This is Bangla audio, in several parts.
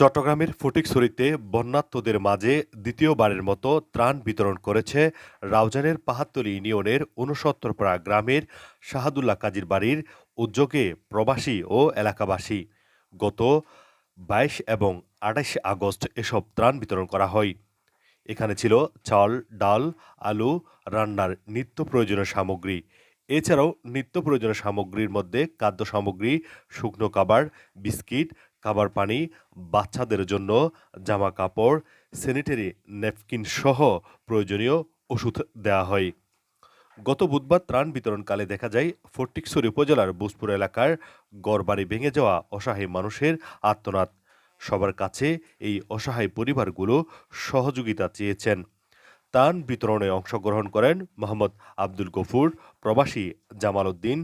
চট্টগ্রামের ফটিকছড়িতে বন্যাত্মদের মাঝে দ্বিতীয়বারের মতো ত্রাণ বিতরণ করেছে রাউজানের পাহাত্তলি ইউনিয়নের ঊনসত্তরপাড়া গ্রামের শাহাদুল্লাহ কাজীর বাড়ির উদ্যোগে প্রবাসী ও এলাকাবাসী। গত বাইশ এবং আঠাশ আগস্ট এসব ত্রাণ বিতরণ করা হয়। এখানে ছিল চাল, ডাল, আলু রান্নার নিত্য প্রয়োজনীয় সামগ্রী। এছাড়াও নিত্য প্রয়োজনীয় সামগ্রীর মধ্যে খাদ্য সামগ্রী, শুকনো খাবার, বিস্কিট খাবার পানি বাচ্চাদের জন্য জামা কাপড় স্যানিটারি ন্যাপকিন সহ প্রয়োজনীয় ওষুধ দেওয়া হয়। গত বুধবার ত্রাণ বিতরণকালে দেখা যায়, ফটিকছড়ি উপজেলার বুসপুর এলাকার গড়বাড়ি ভেঙে যাওয়া অসহায় মানুষের আত্মনাদ সবার কাছে এই অসহায় পরিবারগুলো সহযোগিতা চেয়েছেন। ত্রাণ বিতরণে অংশগ্রহণ করেন মোহাম্মদ আব্দুল গফুর প্রবাসী জামাল উদ্দিন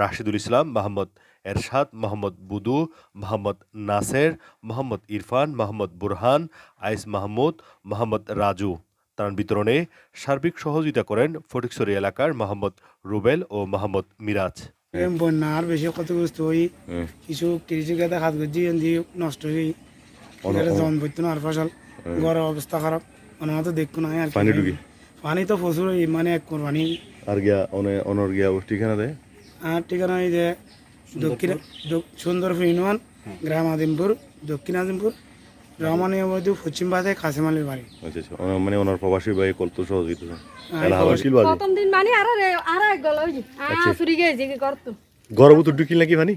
রাশিদুল ইসলাম মোহাম্মদ এরশাদ মোহাম্মদ বুদু মোহাম্মদ নাসের মোহাম্মদ ইরফান মোহাম্মদ বুরহান আইস মাহমুদ মোহাম্মদ রাজু। ত্রাণ বিতরণে সার্বিক সহযোগিতা করেন ফটিকছড়ি এলাকার মোহাম্মদ রুবেল ও মোহাম্মদ মিরাজ। বন্যা আর বেশি ক্ষতিগ্রস্ত হই কিছু কৃষি খাতে হাত গজি এনজি নষ্ট হই জন আর ফসল গড় অবস্থা খারাপ। দেখো না আর পানি ঢুকে? পানি তো প্রচুর মানে এক কোরবানি আর গিয়া অনে অনর গিয়া ঠিকানা দেয় আর ঠিকানা এই যে দক্ষিণ সুন্দরপুর ইউনিয়ন গ্রাম আদিমপুর দক্ষিণ আদিমপুর রহমানীয় মধ্যে পশ্চিম বাড়ি। আচ্ছা আচ্ছা। মানে ওনার প্রবাসী ভাই কত সহযোগিতা হ্যাঁ, প্রথম দিন মানে আর আর এক গল ওই আচ্ছা। চুরি গেছে কি করতো? গরম তো ঢুকিল নাকি পানি?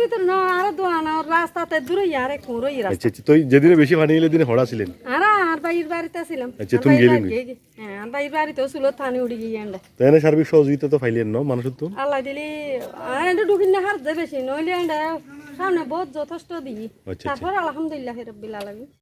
ভিতর ন আর দোয়ান রাস্তাতে দূরে আর এক রই রাস্তা। আচ্ছা আচ্ছা। তো যেদিনে বেশি পানি এলে দিনে হড়া ছিলেন। আর বাড়িতে ছিলাম আচ্ছা, তুমি? হ্যাঁ ছিল থানি উড়ি গিয়ে এন্ডা তাই না সার্বিক সহযোগিতা তো ফাইলেন ন মানুষের তো আল্লাহ দিলি আর ঢুকিন না হার দে বেশি নইলে এন্ডা সামনে বহুত যথেষ্ট দিই। তারপর আলহামদুলিল্লাহ রব্বিল আলামিন